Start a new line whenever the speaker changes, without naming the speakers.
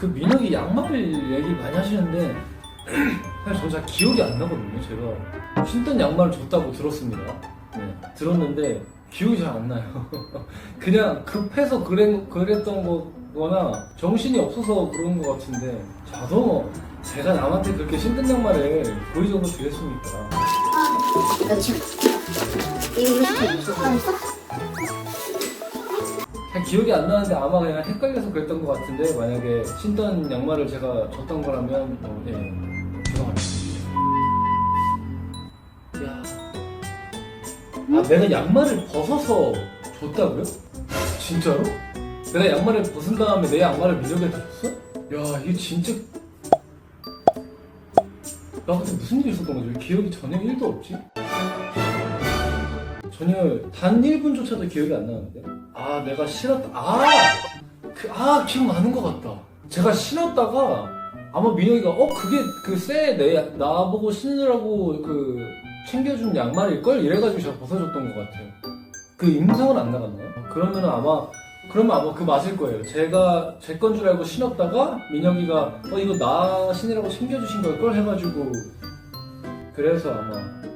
그 민혁이 양말 얘기 많이 하시는데 사실 저는 잘 기억이 안 나거든요. 제가 신던 양말을 줬다고 들었습니다. 네, 들었는데 기억이 잘 안 나요. 그냥 급해서 그랬, 그랬던 거거나 정신이 없어서 그런 것 같은데 저도 제가 남한테 그렇게 신던 양말을 고의적으로 드렸습니까?
지금 이거 사람 있어?
잘 기억이 안 나는데 아마 그냥 헷갈려서 그랬던 것 같은데 만약에 신던 양말을 제가 줬던 거라면 어, 네 죄송합니다. 야, 아 내가 양말을 벗어서 줬다고요? 진짜로? 내가 양말을 벗은 다음에 내 양말을 민혁이한테 줬어? 야 이게 진짜 나 그때 무슨 일이 있었던 거지? 왜 기억이 전혀 1도 없지? 전혀 단 1분조차도 기억이 안 나는데? 아, 내가 신었다. 아! 그, 아, 기억나는 것 같다. 제가 신었다가 아마 민혁이가 어, 그게 그쎄내 나보고 신으라고 그 챙겨준 양말일걸? 이래가지고 제가 벗어줬던 것 같아요. 그 임상은 안 나갔나요? 그러면 아마 그러면 아마 그 맞을 거예요. 제가 제 건 줄 알고 신었다가 민혁이가 어 이거 나 신으라고 챙겨주신 걸걸 해가지고 그래서 아마 네